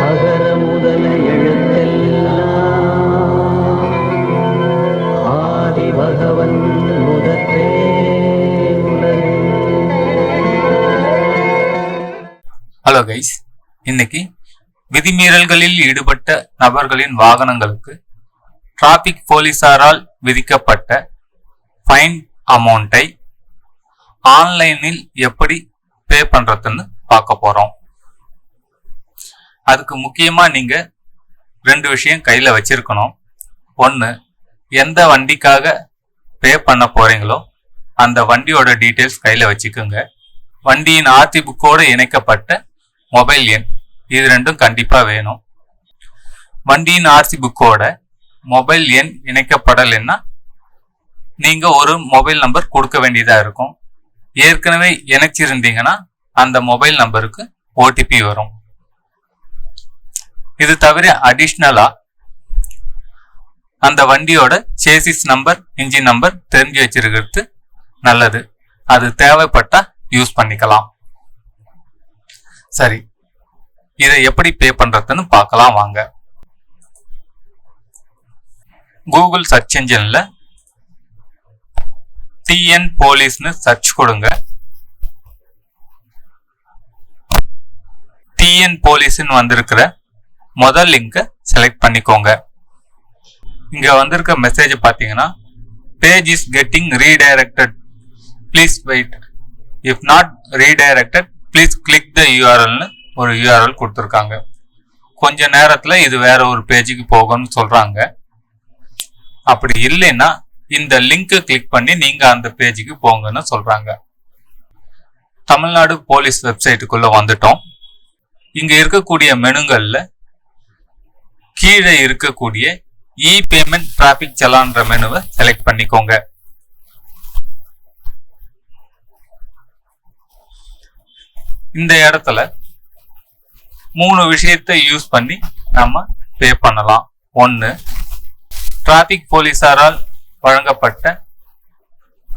அகர முதல எழுத்தெல்லாம் ஆதி பகவன் முதற்றே ஹலோ கைஸ் இன்னைக்கு விதிமீறல்களில் ஈடுபட்ட நபர்களின் வாகனங்களுக்கு டிராபிக் போலீசாரால் விதிக்கப்பட்ட ஃபைன் அமௌண்ட்டை ஆன்லைனில் எப்படி பே பண்றதுன்னு பார்க்க போறோம். அதுக்கு முக்கியமா நீங்க ரெண்டு விஷயம் கையில வச்சிருக்கணும். ஒன்று எந்த வண்டிக்காக பே பண்ண போறீங்களோ அந்த வண்டியோட டீட்டெயில்ஸ் கையில வச்சுக்கோங்க. வண்டியின் ஆர்த்தி புக்கோடு இணைக்கப்பட்ட மொபைல் எண் இது ரெண்டும் கண்டிப்பாக வேணும். வண்டியின் ஆர்சி புக்கோட மொபைல் எண் இணைக்கப்படலைன்னா நீங்கள் ஒரு மொபைல் நம்பர் கொடுக்க வேண்டியதாக இருக்கும். ஏற்கனவே இணைச்சிருந்தீங்கன்னா அந்த மொபைல் நம்பருக்கு ஓடிபி வரும். இது தவிர அடிஷ்னலா அந்த வண்டியோட சேசிஸ் நம்பர் இன்ஜின் நம்பர் தெரிஞ்சு வச்சிருக்கிறது நல்லது. அது தேவைப்பட்டா யூஸ் பண்ணிக்கலாம். சரி. இதை எப்படி பே பண்றதுன்னு பார்க்கலாம் வாங்க. கூகுள் சர்ச் என்ஜின்ல டிஎன் போலீஸ்னு சர்ச் கொடுங்க. டிஎன் போலீஸ்னு வந்திருக்கிற முதல் லிங்கை செலக்ட் பண்ணிக்கோங்க. இங்கே வந்திருக்க மெசேஜ் பார்த்தீங்கன்னா page is getting redirected please wait if not redirected please click the யூஆர்எல்னு ஒரு யூஆர்எல் கொடுத்துருக்காங்க. கொஞ்ச நேரத்தில் இது வேற ஒரு பேஜுக்கு போகணும்னு சொல்கிறாங்க அப்படி இல்லைன்னா இந்த லிங்கை கிளிக் பண்ணி நீங்க அந்த பேஜுக்கு போங்கன்னு சொல்றாங்க. தமிழ்நாடு போலீஸ் வெப்சைட்டுக்குள்ள வந்துட்டோம். இங்க இருக்கக்கூடிய மெனுங்கள்ல கீழே இருக்கக்கூடிய இ பேமெண்ட் டிராபிக் செலான்ற மெனுவை செலக்ட் பண்ணிக்கோங்க. இந்த இடத்துல மூணு விஷயத்தை யூஸ் பண்ணி நம்ம பே பண்ணலாம். ஒன்று டிராபிக் போலீஸாரால் வழங்கப்பட்ட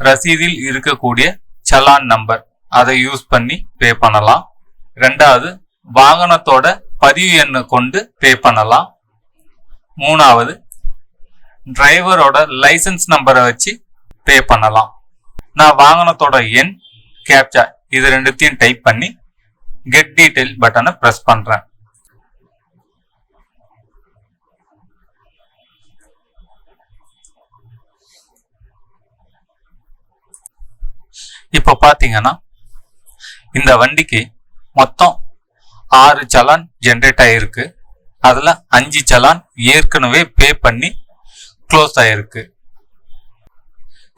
ரசீதில் இருக்கக்கூடிய சலான் நம்பர். அதை யூஸ் பண்ணி பே பண்ணலாம். ரெண்டாவது வாகனத்தோட பதிவு எண்ணை கொண்டு பே பண்ணலாம். மூணாவது டிரைவரோட லைசன்ஸ் நம்பரை வச்சு பே பண்ணலாம். நான் வாகனத்தோட எண் கேப்சா இது ரெண்டுத்தையும் டைப் பண்ணி கெட் டீட்டெயில் பட்டனை ப்ரெஸ் பண்ணுறேன் இப்போ பார்த்தீங்கன்னா இந்த வண்டிக்கு மொத்தம் ஆறு சலான் ஜென்ரேட் ஆகிருக்கு அதில் அஞ்சு சலான் ஏற்கனவே பே பண்ணி க்ளோஸ் ஆகிருக்கு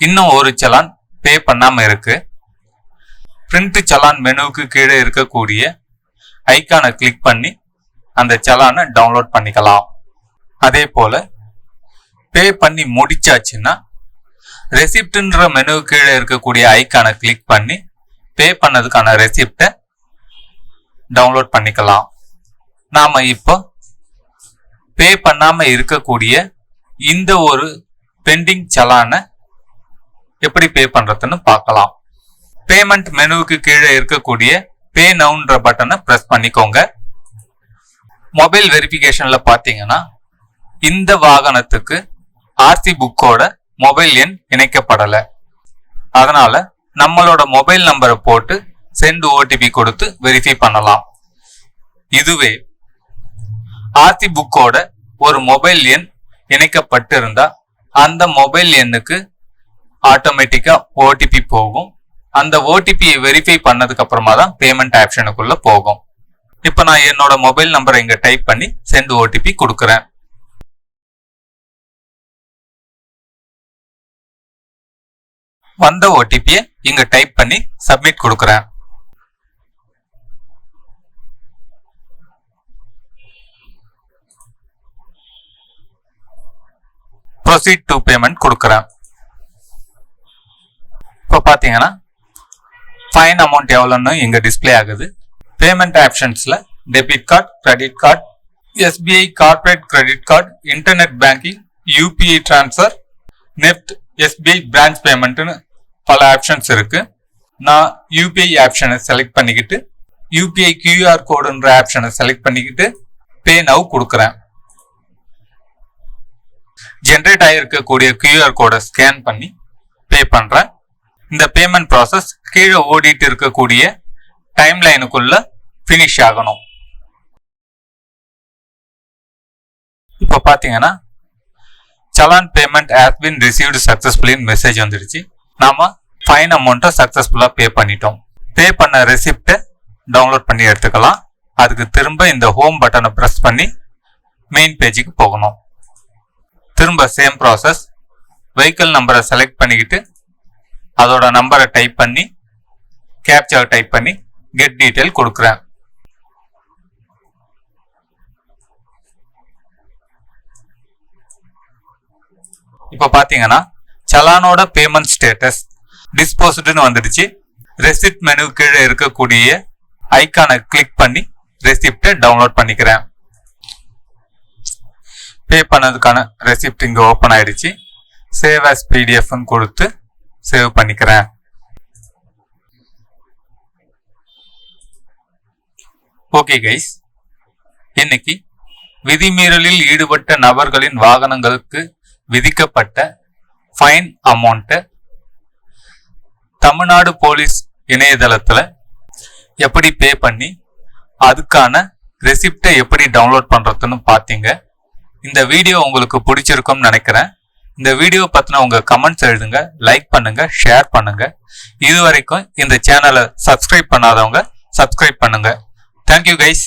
இன்னும் ஒரு சலான் பே பண்ணாமல் இருக்கு. பிரிண்ட் சலான் மெனுவுக்கு கீழே இருக்கக்கூடிய ஐக்கானை கிளிக் பண்ணி அந்த சலானை டவுன்லோட் பண்ணிக்கலாம். அதே போல் பே பண்ணி முடிச்சாச்சுன்னா ரெசிப்ட்ன்ற மெனு கீழே இருக்கக்கூடிய ஐக்கானை கிளிக் பண்ணி பே பண்ணதுக்கான ரெசிப்டை டவுன்லோட் பண்ணிக்கலாம். நாம் இப்போ பே பண்ணாமல் இருக்கக்கூடிய இந்த ஒரு பெண்டிங் சலானை எப்படி பே பண்ணுறதுன்னு பார்க்கலாம். பேமெண்ட் மெனுவுக்கு கீழே இருக்கக்கூடிய பே நவுன்ற பட்டனை ப்ரெஸ் பண்ணிக்கோங்க. மொபைல் வெரிஃபிகேஷனில் பார்த்தீங்கன்னா இந்த வாகனத்துக்கு ஆர்சி புக்கோட மொபைல் எண் இணைக்கப்படலை. அதனால நம்மளோட மொபைல் நம்பரை போட்டு சென்ட் ஓடிபி கொடுத்து வெரிஃபை பண்ணலாம். இதுவே ஆர்த்தி புக்கோட ஒரு மொபைல் எண் இணைக்கப்பட்டிருந்தா அந்த மொபைல் எண்ணுக்கு ஆட்டோமேட்டிக்கா ஓடிபி போகும். அந்த ஓடிபியை வெரிஃபை பண்ணதுக்கு அப்புறமா தான் பேமெண்ட் ஆப்ஷனுக்குள்ள போகும். இப்போ நான் என்னோட மொபைல் நம்பரை இங்க டைப் பண்ணி சென்ட் ஓடிபி கொடுக்குறேன். வந்த ஓடிபியை இங்க டைப் பண்ணி சப்மிட் கொடுக்குறேன். ப்ரொசீட் டு பேமெண்ட் கொடுக்குறேன். இப்போ பார்த்தீங்கன்னா ஃபைன் அமௌண்ட் எவ்வளோன்னு இங்கே டிஸ்ப்ளே ஆகுது. Payment ஆப்ஷன்ஸில் debit card credit card SBI corporate credit card internet banking UPI transfer NEFT SBI branch பேமெண்ட்டுன்னு பல ஆப்ஷன்ஸ் இருக்கு. நான் யூபிஐ ஆப்ஷனை செலக்ட் பண்ணிக்கிட்டு யூபிஐ கியூஆர் கோடுன்ற ஆப்ஷனை செலக்ட் பண்ணிக்கிட்டு பே நவ் கொடுக்குறேன். ஜென்ரேட் ஆகிருக்கக்கூடிய கியூஆர் கோடை ஸ்கேன் பண்ணி பே பண்ணுறேன் இந்த பேமெண்ட் ப்ராசஸ் கீழே ஓடிட்டு இருக்கக்கூடிய டைம் லைனுக்குள்ள ஃபினிஷ் ஆகணும். இப்போ பார்த்தீங்கன்னா challan payment has been received சக்ஸஸ்ஃபுல்லின்னு message வந்துடுச்சு. நாம ஃபைன் அமௌண்ட்டை சக்ஸஸ்ஃபுல்லாக பே பண்ணிட்டோம். பே பண்ண ரெசிப்டை டவுன்லோட் பண்ணி எடுத்துக்கலாம். அதுக்கு திரும்ப இந்த ஹோம் பட்டனை ப்ரெஸ் பண்ணி மெயின் பேஜுக்கு போகணும். திரும்ப சேம் ப்ராசஸ் வெஹிக்கிள் நம்பரை செலக்ட் பண்ணிக்கிட்டு அதோட நம்பரை டைப் பண்ணி கேப்சர் டைப் பண்ணி கெட் டீட்டெயில் கொடுக்குறேன். இப்போ பார்த்தீங்கன்னா சலானோட பேமெண்ட் ஸ்டேட்டஸ் டிஸ்போசிட்னு வந்துடுச்சு. ரெசிப்ட் மெனு கீழே இருக்கக்கூடிய ஐக்கானை கிளிக் பண்ணி ரெசிப்டை டவுன்லோட் பண்ணிக்கிறேன். பே பண்ணதுக்கான ரெசிப்ட் இங்கே ஓப்பன் ஆயிடுச்சு. சேவ் ஆஸ் பிடிஎஃப்னு கொடுத்து சேவ் பண்ணிக்கிறேன். ஓகே கைஸ் இன்னைக்கு விதிமீறலில் ஈடுபட்ட நபர்களின் வாகனங்களுக்கு விதிக்கப்பட்ட ஃபைன் அமௌண்ட்டை தமிழ்நாடு போலீஸ் இணையதளத்தில் எப்படி பே பண்ணி அதுக்கான ரெசிப்டை எப்படி டவுன்லோட் பண்ணுறதுன்னு பார்த்தீங்க இந்த வீடியோ உங்களுக்கு பிடிச்சிருக்கும்னு நினைக்கிறேன். இந்த வீடியோ பற்றின உங்கள் கமெண்ட்ஸ் எழுதுங்க லைக் பண்ணுங்கள் ஷேர் பண்ணுங்கள் இது வரைக்கும் இந்த சேனலை சப்ஸ்கிரைப் பண்ணாதவங்க சப்ஸ்கிரைப் பண்ணுங்கள் தேங்க்யூ கைஸ்